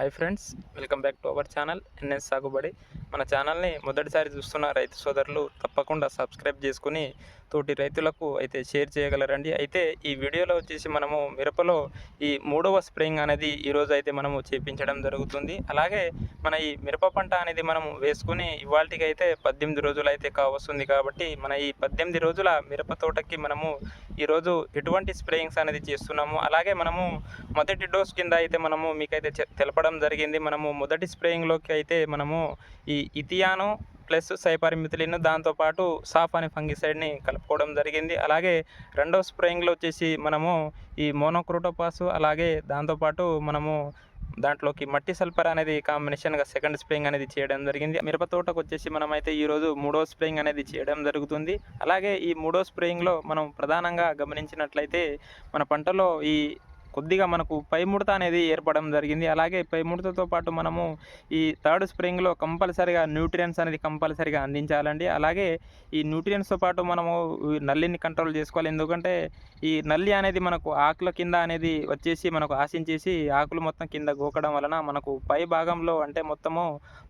Hi friends welcome back to our channel NS Sagubadi మన ఛానల్ని మొదటిసారి చూస్తున్న రైతు సోదరులు తప్పకుండా సబ్స్క్రైబ్ చేసుకుని తోటి రైతులకు అయితే షేర్ చేయగలరండి. అయితే ఈ వీడియోలో వచ్చేసి మనము మిరపలో ఈ మూడవ స్ప్రేయింగ్ అనేది ఈరోజు అయితే మనము చేపించడం జరుగుతుంది. అలాగే మన ఈ మిరప పంట అనేది మనం వేసుకుని ఇవాళకి అయితే పద్దెనిమిది రోజులు అయితే కావస్తుంది కాబట్టి మన ఈ పద్దెనిమిది రోజుల మిరప తోటకి మనము ఈరోజు ఎటువంటి స్ప్రేయింగ్స్ అనేది చేస్తున్నాము. అలాగే మనము మొదటి డోస్ కింద అయితే మనము మీకైతే తెలపడం జరిగింది. మనము మొదటి స్ప్రేయింగ్లోకి అయితే మనము ఈ ఇథియాను ప్లస్ సైపారిమిథిలిన్ దాంతోపాటు సాఫ్ అనే ఫంగిసైడ్ని కలుపుకోవడం జరిగింది. అలాగే రెండో స్ప్రేయింగ్లో వచ్చేసి మనము ఈ మోనోక్రోటోపాస్ అలాగే దాంతోపాటు మనము దాంట్లోకి మట్టి సల్ఫర్ అనేది కాంబినేషన్గా సెకండ్ స్ప్రేయింగ్ అనేది చేయడం జరిగింది. మిరప తోటకు వచ్చేసి మనమైతే ఈరోజు మూడో స్ప్రేయింగ్ అనేది చేయడం జరుగుతుంది. అలాగే ఈ మూడో స్ప్రేయింగ్లో మనం ప్రధానంగా గమనించినట్లయితే మన పంటలో ఈ కొద్దిగా మనకు పై ముడత అనేది ఏర్పడడం జరిగింది. అలాగే పై ముడతతో పాటు మనము ఈ థర్డ్ స్ప్రింగ్లో కంపల్సరిగా న్యూట్రియన్స్ అనేది కంపల్సరిగా అందించాలండి. అలాగే ఈ న్యూట్రియన్స్తో పాటు మనము ఈ నల్లిని కంట్రోల్ చేసుకోవాలి. ఎందుకంటే ఈ నల్లి అనేది మనకు ఆకుల కింద అనేది వచ్చేసి మనకు ఆశించేసి ఆకులు మొత్తం కింద గోకడం వలన మనకు పై భాగంలో అంటే మొత్తము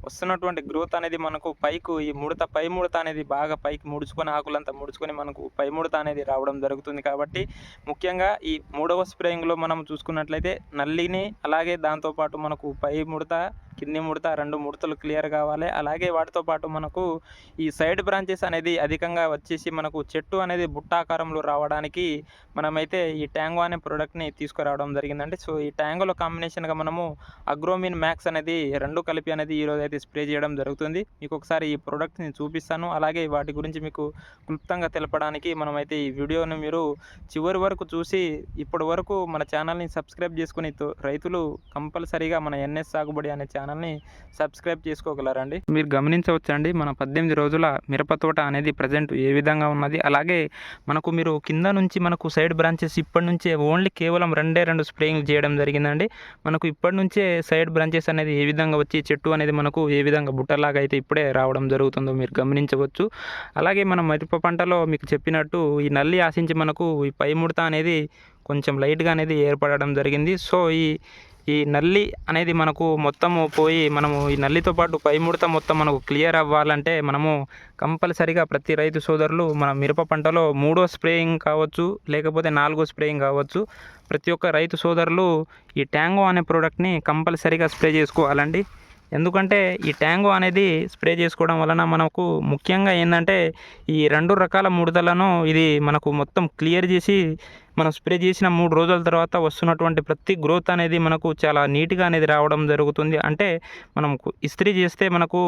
వస్తున్నటువంటి గ్రోత్ అనేది మనకు పైకు ఈ ముడత పై ముడత అనేది బాగా పైకి ముడుచుకొని ఆకులంతా ముడుచుకొని మనకు పై ముడత అనేది రావడం జరుగుతుంది. కాబట్టి ముఖ్యంగా ఈ మూడవ స్ప్రేయింగ్లో మనం మనం చూసుకున్నట్లయితే నల్లిని అలాగే దాంతోపాటు మనకు పై ముడత కింది ముడత రెండు ముడతలు క్లియర్ కావాలి. అలాగే వాటితో పాటు మనకు ఈ సైడ్ బ్రాంచెస్ అనేది అధికంగా వచ్చేసి మనకు చెట్టు అనేది బుట్టాకారంలో రావడానికి మనమైతే ఈ ట్యాంగో అనే ప్రోడక్ట్ని తీసుకురావడం జరిగిందండి. సో ఈ ట్యాంగోలో కాంబినేషన్గా మనము అగ్రోమిన్ మ్యాక్స్ అనేది రెండు కలిపి అనేది ఈరోజు అయితే స్ప్రే చేయడం జరుగుతుంది. మీకు ఒకసారి ఈ ప్రోడక్ట్ని చూపిస్తాను. అలాగే వాటి గురించి మీకు క్లుప్తంగా తెలపడానికి మనమైతే ఈ వీడియోను మీరు చివరి వరకు చూసి ఇప్పటి వరకు మన ఛానల్ని సబ్స్క్రైబ్ చేసుకుని రైతులు కంపల్సరీగా మన ఎన్ఎస్ సాగుబడి అనే ఛానల్ ఛానల్ని సబ్స్క్రైబ్ చేసుకోగలరండి. మీరు గమనించవచ్చండి మన పద్దెనిమిది రోజుల మిరప తోట అనేది ప్రజెంట్ ఏ విధంగా ఉన్నది. అలాగే మనకు మీరు కింద నుంచి మనకు సైడ్ బ్రాంచెస్ ఇప్పటి నుంచే ఓన్లీ కేవలం రెండే రెండు స్ప్రేయింగ్ చేయడం జరిగిందండి. మనకు ఇప్పటి నుంచే సైడ్ బ్రాంచెస్ అనేది ఏ విధంగా వచ్చి చెట్టు అనేది మనకు ఏ విధంగా బుట్టలాగా అయితే ఇప్పుడే రావడం జరుగుతుందో మీరు గమనించవచ్చు. అలాగే మన మిరప పంటలో మీకు చెప్పినట్టు ఈ నల్లి ఆశించి మనకు ఈ పై ముడత అనేది కొంచెం లైట్గా అనేది ఏర్పడడం జరిగింది. సో ఈ ఈ నల్లి అనేది మనకు మొత్తము పోయి మనము ఈ నల్లితో పాటు పై ముడత మొత్తం మనకు క్లియర్ అవ్వాలంటే మనము కంపల్సరిగా ప్రతి రైతు సోదరులు మన మిరప పంటలో మూడో స్ప్రేయింగ్ కావచ్చు లేకపోతే నాలుగో స్ప్రేయింగ్ కావచ్చు. ప్రతి ఒక్క రైతు సోదరులు ఈ ట్యాంగో అనే ప్రోడక్ట్ని కంపల్సరిగా స్ప్రే చేసుకోవాలండి. ఎందుకంటే ఈ ట్యాంగో అనేది స్ప్రే చేసుకోవడం వలన మనకు ముఖ్యంగా ఏంటంటే ఈ రెండు రకాల ముడతలను ఇది మనకు మొత్తం క్లియర్ చేసి మనం స్ప్రే చేసిన మూడు రోజుల తర్వాత వస్తున్నటువంటి ప్రతి గ్రోత్ అనేది మనకు చాలా నీట్గా అనేది రావడం జరుగుతుంది. అంటే మనం ఇస్త్రీ చేస్తే మనకు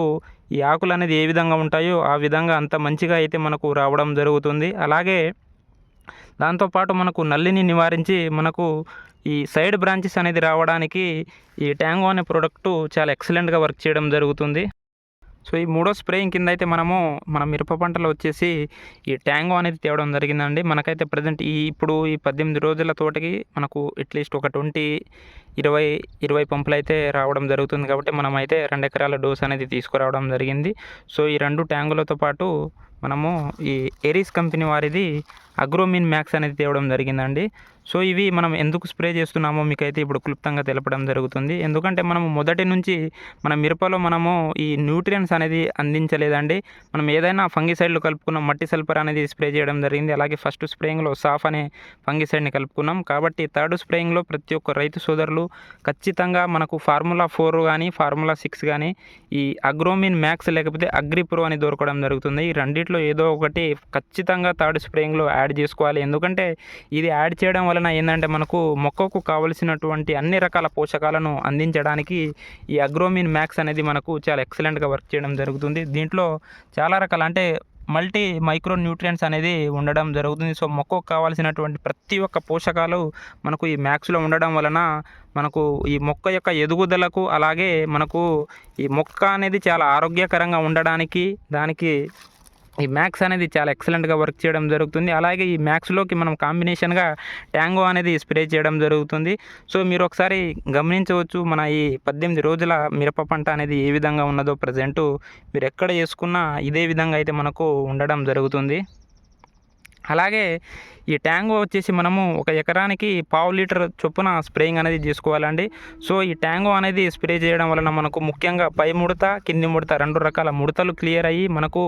ఈ ఆకులు అనేది ఏ విధంగా ఉంటాయో ఆ విధంగా అంత మంచిగా అయితే మనకు రావడం జరుగుతుంది. అలాగే దాంతోపాటు మనకు నల్లిని నివారించి మనకు ఈ సైడ్ బ్రాంచెస్ అనేది రావడానికి ఈ ట్యాంగో అనే ప్రోడక్ట్ చాలా ఎక్సలెంట్గా వర్క్ చేయడం జరుగుతుంది. సో ఈ మూడో స్ప్రేయింగ్ కింద అయితే మనము మన మిరప పంటలో వచ్చేసి ఈ ట్యాంగో అనేది తేవడం జరిగిందండి. మనకైతే ప్రజెంట్ ఈ ఇప్పుడు ఈ పద్దెనిమిది రోజుల తోటకి మనకు అట్లీస్ట్ ఒక ట్వంటీ ఇరవై ఇరవై పంపులు అయితే రావడం జరుగుతుంది కాబట్టి మనం అయితే రెండు ఎకరాల డోస్ అనేది తీసుకురావడం జరిగింది. సో ఈ రెండు ట్యాంకులతో పాటు మనము ఈ ఎరీస్ కంపెనీ వారిది అగ్రోమిన్ మ్యాక్స్ అనేది తేవడం జరిగిందండి. సో ఇవి మనం ఎందుకు స్ప్రే చేస్తున్నామో మీకైతే ఇప్పుడు క్లుప్తంగా తెలపడం జరుగుతుంది. ఎందుకంటే మనము మొదటి నుంచి మన మిరపలో మనము ఈ న్యూట్రియన్స్ అనేది అందించలేదండి. మనం ఏదైనా ఫంగిసైడ్లు కలుపుకున్నాం మట్టి సల్ఫర్ అనేది స్ప్రే చేయడం జరిగింది. అలాగే ఫస్ట్ స్ప్రేయింగ్లో సాఫ్ అనే ఫంగిసైడ్ని కలుపుకున్నాం. కాబట్టి థర్డ్ స్ప్రేయింగ్లో ప్రతి ఒక్క రైతు సోదరులు ఖచ్చితంగా మనకు ఫార్ములా ఫోర్ కానీ ఫార్ములా సిక్స్ కానీ ఈ అగ్రోమిన్ మ్యాక్స్ లేకపోతే అగ్రి ప్రో అని దొరకడం జరుగుతుంది. ఈ రెండిట్లో ఏదో ఒకటి ఖచ్చితంగా థర్డ్ స్ప్రేయింగ్లో యాడ్ చేసుకోవాలి. ఎందుకంటే ఇది యాడ్ చేయడం వలన ఏంటంటే మనకు మొక్కకు కావలసినటువంటి అన్ని రకాల పోషకాలను అందించడానికి ఈ అగ్రోమిన్ మ్యాక్స్ అనేది మనకు చాలా ఎక్సలెంట్గా వర్క్ చేయడం జరుగుతుంది. దీంట్లో చాలా రకాల అంటే మల్టీ మైక్రో న్యూట్రియంట్స్ అనేది ఉండడం జరుగుతుంది. సో మొక్కకు కావాల్సినటువంటి ప్రతి ఒక్క పోషకాలు మనకు ఈ మ్యాక్స్లో ఉండడం వలన మనకు ఈ మొక్క యొక్క ఎదుగుదలకు అలాగే మనకు ఈ మొక్క అనేది చాలా ఆరోగ్యకరంగా ఉండడానికి దానికి ఈ మ్యాక్స్ అనేది చాలా ఎక్సలెంట్గా వర్క్ చేయడం జరుగుతుంది. అలాగే ఈ మ్యాక్స్లోకి మనం కాంబినేషన్గా ట్యాంగో అనేది స్ప్రే చేయడం జరుగుతుంది. సో మీరు ఒకసారి గమనించవచ్చు మన ఈ పద్దెనిమిది రోజుల మిరప పంట అనేది ఏ విధంగా ఉన్నదో ప్రజెంటు మీరు ఎక్కడ వేసుకున్నా ఇదే విధంగా అయితే మనకు ఉండడం జరుగుతుంది. అలాగే ఈ ట్యాంక్ వచ్చేసి మనము ఒక ఎకరానికి పావు లీటర్ చొప్పున స్ప్రేయింగ్ అనేది చేసుకోవాలండి. సో ఈ ట్యాంగో అనేది స్ప్రే చేయడం వలన మనకు ముఖ్యంగా పై ముడత కింది ముడత రెండు రకాల ముడతలు క్లియర్ అయ్యి మనకు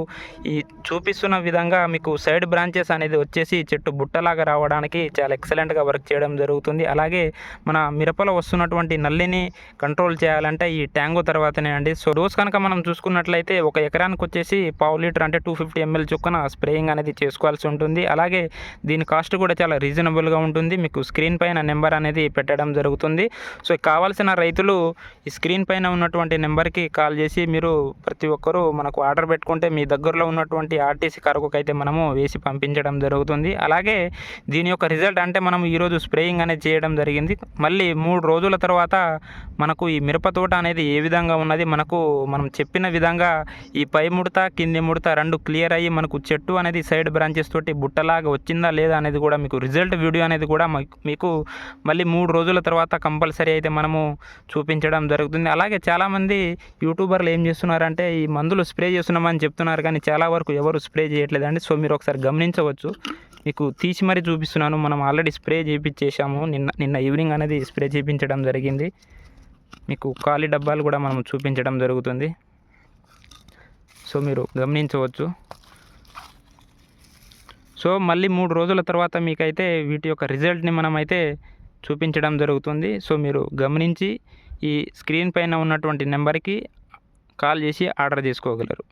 ఈ చూపిస్తున్న విధంగా మీకు సైడ్ బ్రాంచెస్ అనేది వచ్చేసి చెట్టు బుట్టలాగా రావడానికి చాలా ఎక్సలెంట్గా వర్క్ చేయడం జరుగుతుంది. అలాగే మన మిరపలో వస్తున్నటువంటి నల్లిని కంట్రోల్ చేయాలంటే ఈ ట్యాంగో తర్వాతనే అండి. సో రోజు కనుక మనం చూసుకున్నట్లయితే ఒక ఎకరానికి వచ్చేసి పావు లీటర్ అంటే టూ ఫిఫ్టీ ఎంఎల్ చొప్పున స్ప్రేయింగ్ అనేది చేసుకోవాల్సి ఉంటుంది. అలాగే దీని కాస్ట్ కూడా చాలా రీజనబుల్గా ఉంటుంది. మీకు స్క్రీన్ పైన నెంబర్ అనేది పెట్టడం జరుగుతుంది. సో కావాల్సిన రైతులు ఈ స్క్రీన్ పైన ఉన్నటువంటి నెంబర్కి కాల్ చేసి మీరు ప్రతి ఒక్కరూ మనకు ఆర్డర్ పెట్టుకుంటే మీ దగ్గరలో ఉన్నటువంటి ఆర్టీసీ కరకుకు అయితే మనము వేసి పంపించడం జరుగుతుంది. అలాగే దీని యొక్క రిజల్ట్ అంటే మనం ఈరోజు స్ప్రేయింగ్ అనేది చేయడం జరిగింది. మళ్ళీ మూడు రోజుల తర్వాత మనకు ఈ మిరప తోట అనేది ఏ విధంగా ఉన్నది మనకు మనం చెప్పిన విధంగా ఈ పై ముడత కింది ముడత రెండు క్లియర్ అయ్యి మనకు చెట్టు అనేది సైడ్ బ్రాంచెస్ తోటి బుట్టలాగా వచ్చిందా లేదా అనేది కూడా మీకు రిజల్ట్ వీడియో అనేది కూడా మీకు- మీకు మళ్ళీ మూడు రోజుల తర్వాత కంపల్సరీ అయితే మనము చూపించడం జరుగుతుంది. అలాగే చాలామంది యూట్యూబర్లు ఏం చేస్తున్నారంటే ఈ మందులు స్ప్రే చేస్తున్నామని చెప్తున్నారు కానీ చాలా వరకు ఎవరు స్ప్రే చేయట్లేదండి. సో మీరు ఒకసారి గమనించవచ్చు. మీకు తీసి మరీ చూపిస్తున్నాను. మనం ఆల్రెడీ స్ప్రే చేయించేసాము నిన్న నిన్న ఈవినింగ్ అనేది స్ప్రే చేయించడం జరిగింది. మీకు ఖాళీ డబ్బాలు కూడా మనం చూపించడం జరుగుతుంది. సో మీరు గమనించవచ్చు. సో మళ్ళీ మూడు రోజుల తర్వాత మీకైతే వీటి యొక్క రిజల్ట్ని మనమైతే చూపించడం జరుగుతుంది. సో మీరు గమనించి ఈ స్క్రీన్ పైన ఉన్నటువంటి నెంబర్కి కాల్ చేసి ఆర్డర్ చేసుకోగలరు.